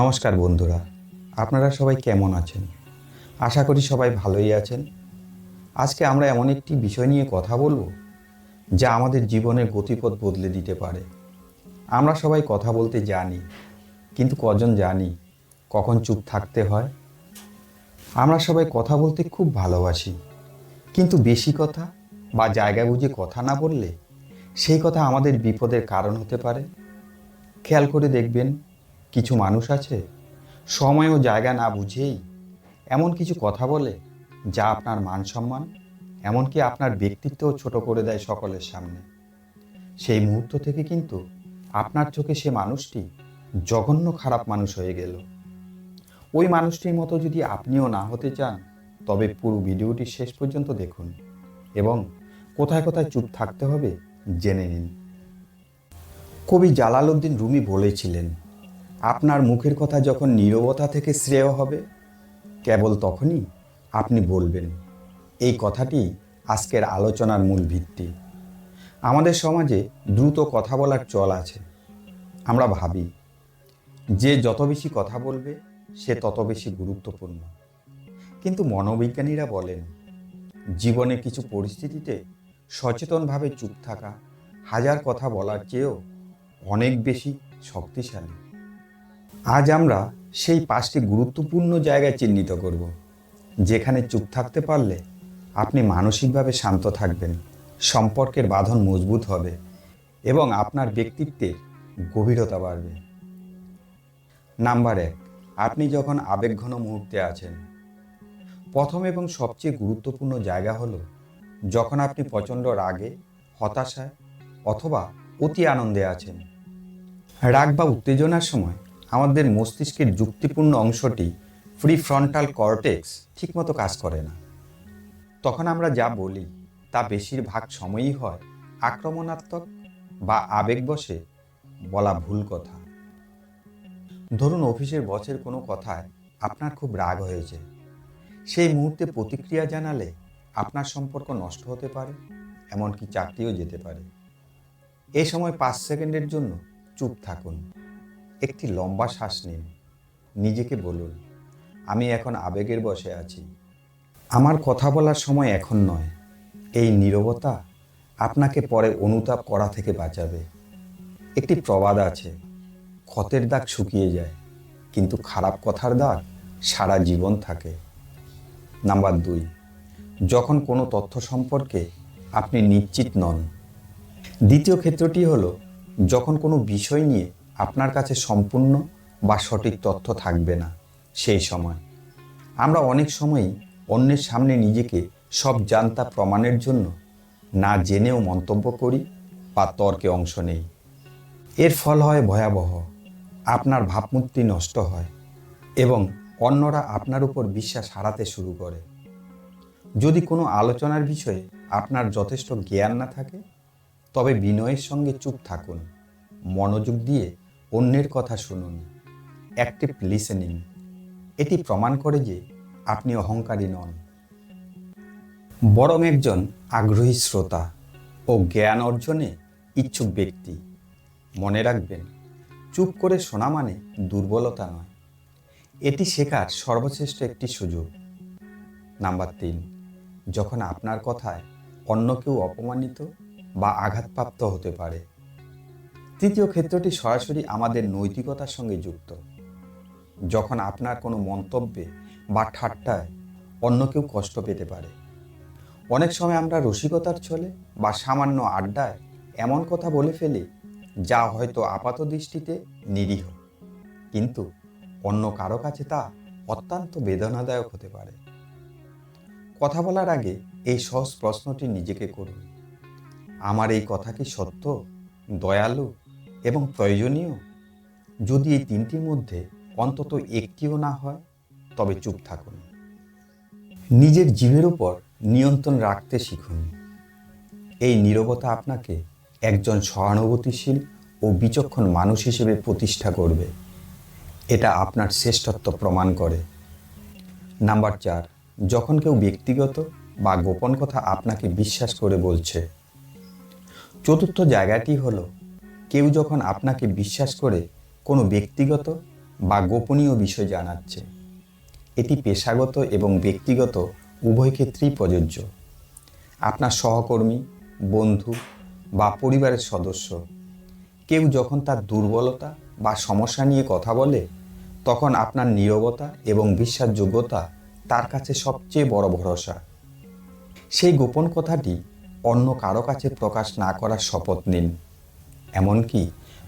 নমস্কার বন্ধুরা, আপনারা সবাই কেমন আছেন? আশা করি সবাই ভালোই আছেন। আজকে আমরা এমন একটি বিষয় নিয়ে কথা বলব, যা আমাদের জীবনের গতিপথ বদলে দিতে পারে। আমরা সবাই কথা বলতে জানি, কিন্তু কজন জানি, কখন চুপ থাকতে হয়? আমরা সবাই কথা বলতে খুব ভালোবাসি, কিন্তু বেশি কথা বা জায়গা বুঝে কথা না বললে সেই কথা আমাদের বিপদের কারণ হতে পারে। খেয়াল করে দেখবেন কিছু মানুষ আছে? সময় ও জায়গা না বুঝেই এমন কিছু কথা বলে যা আপনার মান সম্মান, এমনকি আপনার ব্যক্তিত্বও ছোট করে দেয় সকলের সামনে। সেই মুহূর্ত থেকে কিন্তু আপনার চোখে সে মানুষটি জঘন্য খারাপ মানুষ হয়ে গেল। ওই মানুষটির মতো যদি আপনিও না হতে চান, তবে পুরো ভিডিওটি শেষ পর্যন্ত দেখুন এবং কোথায় কোথায় চুপ থাকতে হবে জেনে নিন। কবি জালালউদ্দিন রুমি বলেছিলেন আপনার মুখের কথা যখন নীরবতা থেকে শ্রেয় হবে, কেবল তখনই আপনি বলবেন, এই কথাটি আজকের আলোচনার মূল ভিত্তি। আমাদের সমাজে দ্রুত কথা বলার চল আছে। আমরা ভাবি, যে যত বেশি কথা বলবে, সে তত বেশি গুরুত্বপূর্ণ। কিন্তু মনোবিজ্ঞানীরা বলেন, জীবনে কিছু পরিস্থিতিতে সচেতনভাবে চুপ থাকা, হাজার কথা বলার চেয়েও অনেক বেশি শক্তিশালী। আজ আমরা সেই পাঁচটি গুরুত্বপূর্ণ জায়গায় চিহ্নিত করব, যেখানে চুপ থাকতে পারলে আপনি মানসিকভাবে শান্ত থাকবেন, সম্পর্কের বাঁধন মজবুত হবে এবং আপনার ব্যক্তিত্বের গভীরতা বাড়বে। নাম্বার এক, আপনি যখন আবেগঘন মুহূর্তে আছেন, প্রথম এবং সবচেয়ে গুরুত্বপূর্ণ জায়গা হলো যখন আপনি প্রচণ্ড রাগে, হতাশায় অথবা অতি আনন্দে আছেন। রাগ বা উত্তেজনার সময় আমাদের মস্তিষ্কের যুক্তিপূর্ণ অংশটি ফ্রি ফ্রন্টাল কর্টেক্স ঠিকমতো কাজ করে না। তখন আমরা যা বলি, তা বেশিরভাগ সময়ই হয় আক্রমণাত্মক বা আবেগবশে বলা ভুল কথা। ধরুন অফিসের বসের কোনো কথায় আপনার খুব রাগ হয়েছে। সেই মুহূর্তে প্রতিক্রিয়া জানালে আপনার সম্পর্ক নষ্ট হতে পারে, এমনকি চাকরিও যেতে পারে। এ সময় পাঁচ সেকেন্ডের জন্য চুপ থাকুন। একটি লম্বা শ্বাস নিন। নিজেকে বলুন, আমি এখন আবেগের বসে আছি। আমার কথা বলার সময় এখন নয়। এই নীরবতা আপনাকে পরে অনুতাপ করা থেকে বাঁচাবে। একটি প্রবাদ আছে, ক্ষতের দাগ শুকিয়ে যায়, কিন্তু খারাপ কথার দাগ সারা জীবন থাকে। নাম্বার দুই, যখন কোনো তথ্য সম্পর্কে আপনি নিশ্চিত নন। দ্বিতীয় ক্ষেত্রটি হলো, যখন কোনো বিষয় নিয়ে আপনার কাছে সম্পূর্ণ বা সঠিক তথ্য থাকবে না সেই সময়। আমরা অনেক সময়ই অন্যের সামনে নিজেকে সব জানতা প্রমাণের জন্য না জেনেও মন্তব্য করি বা তর্কে অংশ নেই। এর ফল হয় ভয়াবহ, আপনার ভাবমূর্তি নষ্ট হয় এবং অন্যরা আপনার উপর বিশ্বাস হারাতে শুরু করে। যদি কোনো আলোচনার বিষয়ে আপনার যথেষ্ট জ্ঞান না থাকে, তবে বিনয়ের সঙ্গে চুপ থাকুন, মনোযোগ দিয়ে অন্যের কথা শুনুন। অ্যাক্টিভ লিসেনিং এটি প্রমাণ করে যে আপনি অহংকারী নন। বরং একজন আগ্রহী শ্রোতা ও জ্ঞান অর্জনে ইচ্ছুক ব্যক্তি। মনে রাখবেন, চুপ করে শোনা মানে দুর্বলতা নয়। এটি শেখার সর্বশ্রেষ্ঠ একটি সুযোগ। নাম্বার তিন, যখন আপনার কথায় অন্য কেউ অপমানিত বা আঘাতপ্রাপ্ত হতে পারে তৃতীয় ক্ষেত্রটি সরাসরি আমাদের নৈতিকতার সঙ্গে যুক্ত। যখন আপনার কোনো মন্তব্যে বা ঠাট্টায় অন্য কেউ কষ্ট পেতে পারে। অনেক সময় আমরা রসিকতার ছলে বা সামান্য আড্ডায় এমন কথা বলে ফেলি যা হয়তো আপাত দৃষ্টিতে নিরীহ। কিন্তু অন্য কারও কাছে তা অত্যন্ত বেদনাদায়ক হতে পারে। কথা বলার আগে এই সহজ প্রশ্নটি নিজেকে করুন। আমার এই কথা কি সত্য? দয়ালু? এবং প্রয়োজনীয়। যদি এই তিনটির মধ্যে অন্তত একটিও না হয়, তবে চুপ থাকুন। নিজের জীবের উপর নিয়ন্ত্রণ রাখতে শিখুন। এই নীরবতা আপনাকে একজন সহানুভূতিশীল ও বিচক্ষণ মানুষ হিসেবে প্রতিষ্ঠা করবে। এটা আপনার শ্রেষ্ঠত্ব প্রমাণ করে। নাম্বার চার, যখন কেউ ব্যক্তিগত বা গোপন কথা আপনাকে বিশ্বাস করে বলছে, চতুর্থ জায়গাটি হলো কেউ যখন আপনাকে বিশ্বাস করে কোনো ব্যক্তিগত বা গোপনীয় বিষয় জানাচ্ছে, এটি পেশাগত এবং ব্যক্তিগত উভয় ক্ষেত্রেই প্রযোজ্য। আপনার সহকর্মী, বন্ধু বা পরিবারের সদস্য কেউ যখন তার দুর্বলতা বা সমস্যা নিয়ে কথা বলে, তখন আপনার নীরবতা এবং বিশ্বাসযোগ্যতা তার কাছে সবচেয়ে বড় ভরসা। সেই গোপন কথাটি অন্য কারও কাছে প্রকাশ না করার শপথ নিন। এমনকি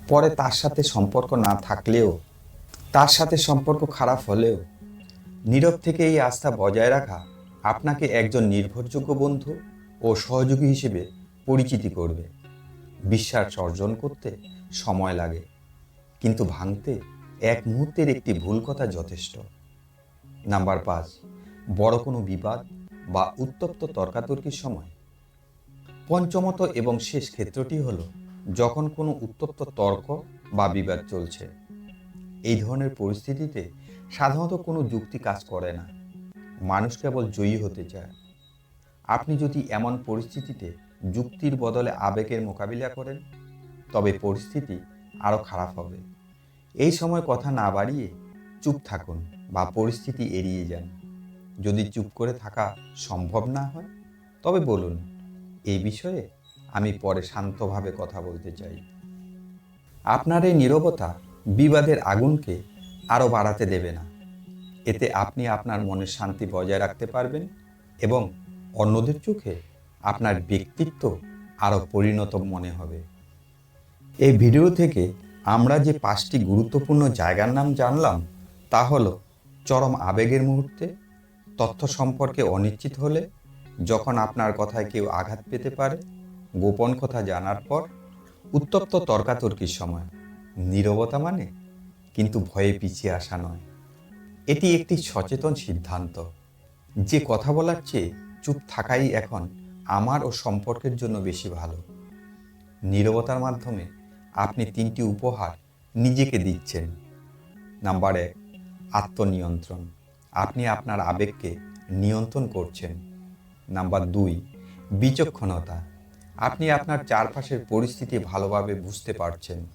পরে তার সাথে সম্পর্ক না থাকলেও, তার সাথে সম্পর্ক খারাপ হলেও, নীরব থেকে এই আস্থা বজায় রাখা আপনাকে একজন নির্ভরযোগ্য বন্ধু ও সহযোগী হিসেবে পরিচিতি করবে। বিশ্বাস অর্জন করতে সময় লাগে, কিন্তু ভাঙতে এক মুহূর্তের একটি ভুল কথা যথেষ্ট। নাম্বার পাঁচ, বড় কোনো বিবাদ বা উত্তপ্ত তর্কাতর্কির সময়। পঞ্চমত এবং শেষ ক্ষেত্রটি হলো যখন কোনো উত্তপ্ত তর্ক বা বিবাদ চলছে, এই ধরনের পরিস্থিতিতে সাধারণত কোনো যুক্তি কাজ করে না। মানুষ কেবল জয়ী হতে চায়। আপনি যদি এমন পরিস্থিতিতে যুক্তির বদলে আবেগের মোকাবিলা করেন, তবে পরিস্থিতি আরও খারাপ হবে। এই সময় কথা না বাড়িয়ে চুপ থাকুন বা পরিস্থিতি এড়িয়ে যান। যদি চুপ করে থাকা সম্ভব না হয়, তবে বলুন, এই বিষয়ে আমি পরে শান্তভাবে কথা বলতে চাই। আপনার এই নীরবতা বিবাদের আগুনকে আরও বাড়াতে দেবে না। এতে আপনি আপনার মনের শান্তি বজায় রাখতে পারবেন এবং অন্যদের চোখে আপনার ব্যক্তিত্ব আরও পরিণত মনে হবে। এই ভিডিও থেকে আমরা যে পাঁচটি গুরুত্বপূর্ণ জায়গার নাম জানলাম, তা হলো চরম আবেগের মুহূর্তে, তথ্য সম্পর্কে অনিশ্চিত হলে, যখন আপনার কথায় কেউ আঘাত পেতে পারে গোপন কথা জানার পর উত্তপ্ত তর্কাতর্কির সময়। নীরবতা মানে? কিন্তু ভয়ে পিছিয়ে আসা নয়। এটি একটি সচেতন সিদ্ধান্ত। যে কথা বলার চেয়ে চুপ থাকাই এখন আমার ও সম্পর্কের জন্য বেশি ভালো। নীরবতার মাধ্যমে আপনি তিনটি উপহার নিজেকে দিচ্ছেন। নাম্বার এক, আত্মনিয়ন্ত্রণ। আপনি আপনার আবেগকে নিয়ন্ত্রণ করছেন। নাম্বার দুই, বিচক্ষণতা। আপনি আপনার চারপাশের পরিস্থিতি ভালোভাবে বুঝতে পারছেন।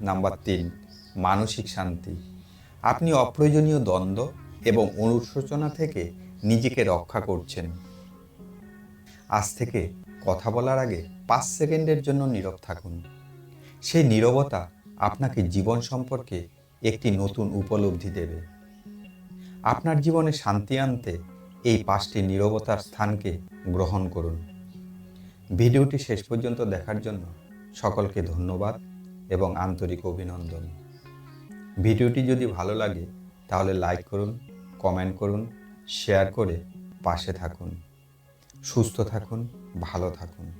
নাম্বার তিন, মানসিক শান্তি। আপনি অপ্রয়োজনীয় দ্বন্দ্ব এবং অনুশোচনা থেকে নিজেকে রক্ষা করছেন। আজ থেকে কথা বলার আগে পাঁচ সেকেন্ডের জন্য নীরব থাকুন। সেই নীরবতা আপনাকে জীবন সম্পর্কে একটি নতুন উপলব্ধি দেবে। আপনার জীবনে শান্তি আনতে এই পাঁচটি নীরবতার স্থানকে গ্রহণ করুন। ভিডিওটি শেষ পর্যন্ত দেখার জন্য সকলকে ধন্যবাদ এবং আন্তরিক অভিনন্দন। ভিডিওটি যদি ভালো লাগে, তাহলে লাইক করুন, কমেন্ট করুন, শেয়ার করে পাশে থাকুন। সুস্থ থাকুন, ভালো থাকুন।